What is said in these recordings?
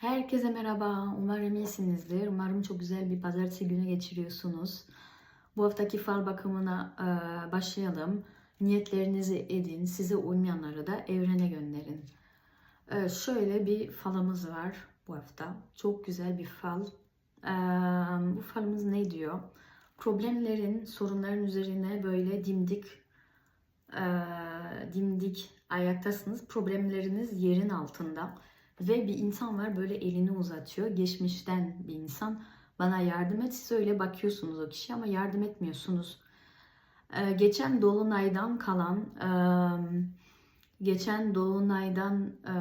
Herkese merhaba. Umarım iyisinizdir. Umarım çok güzel bir pazartesi günü geçiriyorsunuz. Bu haftaki fal bakımına e, başlayalım. Niyetlerinizi edin. Size uymayanları da evrene gönderin. E, şöyle bir falımız var bu hafta. Çok güzel bir fal. E, bu falımız ne diyor? Problemlerin, sorunların üzerine böyle dimdik dimdik ayaktasınız. Problemleriniz yerin altında. Ve bir insan var böyle elini uzatıyor. Geçmişten bir insan bana yardım et. Siz öyle bakıyorsunuz o kişiye ama yardım etmiyorsunuz. Ee, geçen dolunaydan kalan, e, geçen dolunaydan, e,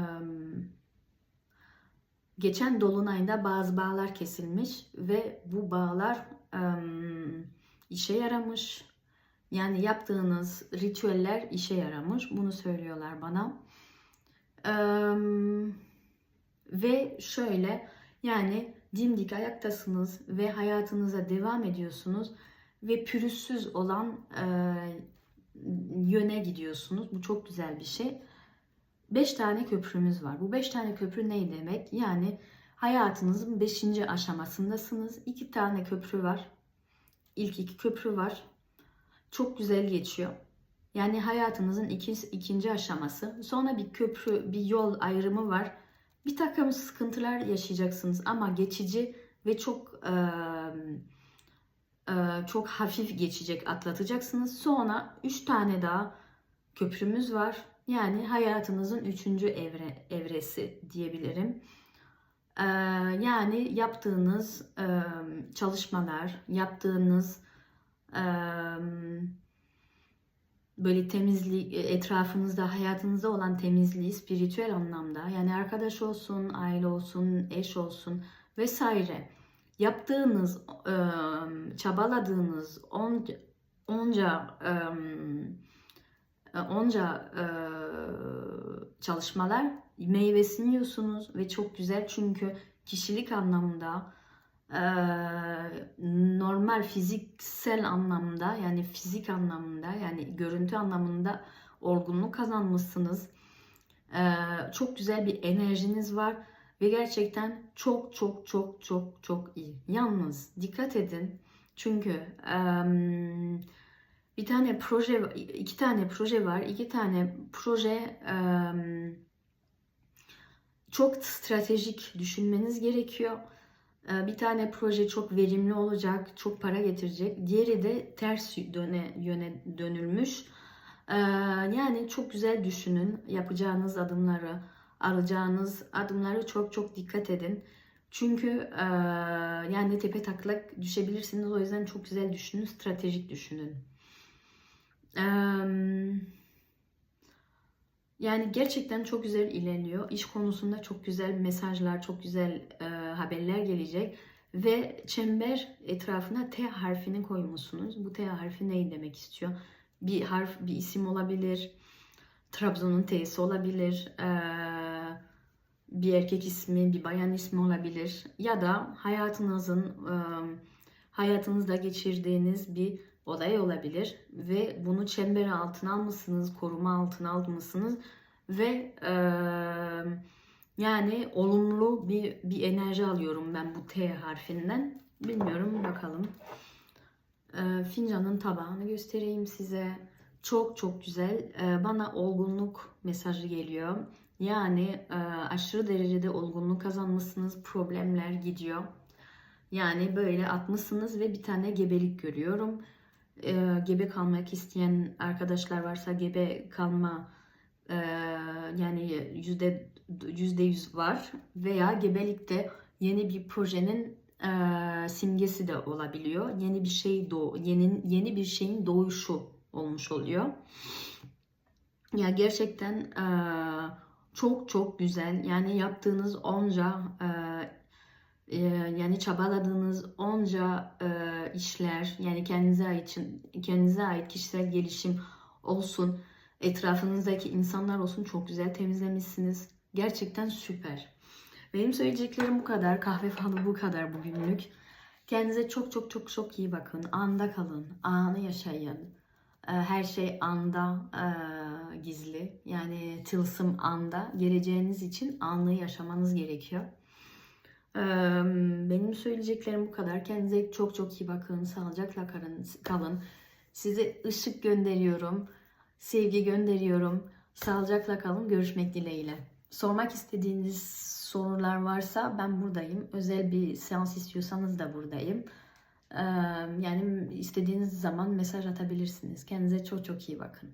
geçen dolunayda bazı bağlar kesilmiş ve bu bağlar e, işe yaramış. Yani yaptığınız ritüeller işe yaramış. Bunu söylüyorlar bana. Eee ve şöyle yani dimdik ayaktasınız ve hayatınıza devam ediyorsunuz ve pürüzsüz olan e, yöne gidiyorsunuz. Bu çok güzel bir şey. Beş tane köprümüz var. Bu beş tane köprü ne demek? Yani hayatınızın beşinci aşamasındasınız. İki tane köprü var. İlk iki köprü var. Çok güzel geçiyor. Yani hayatınızın iki, ikinci aşaması. Sonra bir köprü, bir yol ayrımı var bir takım sıkıntılar yaşayacaksınız ama geçici ve çok e, e, çok hafif geçecek atlatacaksınız. Sonra üç tane daha köprümüz var. Yani hayatınızın üçüncü evre, evresi diyebilirim. E, yani yaptığınız e, çalışmalar, yaptığınız e, böyle temizlik e, etrafınızda hayatınızda olan temizliği spiritüel anlamda yani arkadaş olsun, aile olsun, eş olsun vesaire yaptığınız, çabaladığınız onca onca onca çalışmalar meyvesini yiyorsunuz ve çok güzel çünkü kişilik anlamda normal fiziksel anlamda yani fizik anlamında yani görüntü anlamında olgunluk kazanmışsınız. Çok güzel bir enerjiniz var ve gerçekten çok çok çok çok çok iyi. Yalnız dikkat edin çünkü bir tane proje, iki tane proje var. iki tane proje çok stratejik düşünmeniz gerekiyor bir tane proje çok verimli olacak, çok para getirecek. Diğeri de ters döne, yöne dönülmüş. Ee, yani çok güzel düşünün yapacağınız adımları, alacağınız adımları çok çok dikkat edin. Çünkü e, yani tepe taklak düşebilirsiniz. O yüzden çok güzel düşünün, stratejik düşünün. Yani gerçekten çok güzel ilerliyor. İş konusunda çok güzel mesajlar, çok güzel e, haberler gelecek. Ve çember etrafına T harfini koymuşsunuz. Bu T harfi ne demek istiyor? Bir harf, bir isim olabilir. Trabzon'un T'si olabilir. E, bir erkek ismi, bir bayan ismi olabilir. Ya da hayatınızın, e, hayatınızda geçirdiğiniz bir olay olabilir ve bunu çember altına almışsınız, koruma altına almışsınız ve e, yani olumlu bir bir enerji alıyorum ben bu T harfinden. Bilmiyorum bakalım. E, fincanın tabağını göstereyim size. Çok çok güzel. E, bana olgunluk mesajı geliyor. Yani e, aşırı derecede olgunluk kazanmışsınız. Problemler gidiyor. Yani böyle atmışsınız ve bir tane gebelik görüyorum e, gebe kalmak isteyen arkadaşlar varsa gebe kalma e, yani yüzde yüzde yüz var veya gebelikte yeni bir projenin e, simgesi de olabiliyor. Yeni bir şey doğ yeni yeni bir şeyin doğuşu olmuş oluyor. Ya gerçekten e, çok çok güzel. Yani yaptığınız onca e, ee, yani çabaladığınız onca e, işler yani kendinize ait kendinize ait kişisel gelişim olsun etrafınızdaki insanlar olsun çok güzel temizlemişsiniz. Gerçekten süper. Benim söyleyeceklerim bu kadar. Kahve falı bu kadar bugünlük. Kendinize çok çok çok çok iyi bakın. Anda kalın. Anı yaşayın. Ee, her şey anda e, gizli. Yani tılsım anda. Geleceğiniz için anı yaşamanız gerekiyor. Benim söyleyeceklerim bu kadar. Kendinize çok çok iyi bakın. Sağlıcakla kalın. Size ışık gönderiyorum. Sevgi gönderiyorum. Sağlıcakla kalın. Görüşmek dileğiyle. Sormak istediğiniz sorular varsa ben buradayım. Özel bir seans istiyorsanız da buradayım. Yani istediğiniz zaman mesaj atabilirsiniz. Kendinize çok çok iyi bakın.